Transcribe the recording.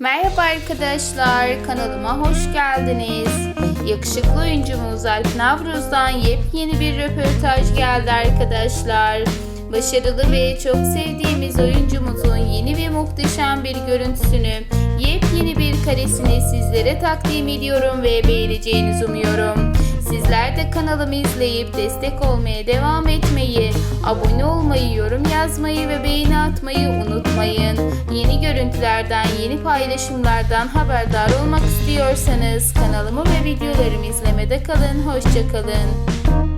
Merhaba arkadaşlar, kanalıma hoş geldiniz. Yakışıklı oyuncumuz Alp Navruz'dan yepyeni bir röportaj geldi arkadaşlar. Başarılı ve çok sevdiğimiz oyuncumuzun yeni ve muhteşem bir görüntüsünü, yepyeni bir karesini sizlere takdim ediyorum ve beğeneceğinizi umuyorum. Sizler de kanalımı izleyip destek olmaya devam etmeyi, abone olmayı, yorum yazmayı ve beğeni atmayı unutmayın. Yeni görüntülerden, yeni paylaşımlardan haberdar olmak istiyorsanız kanalımı ve videolarımı izlemede kalın. Hoşçakalın.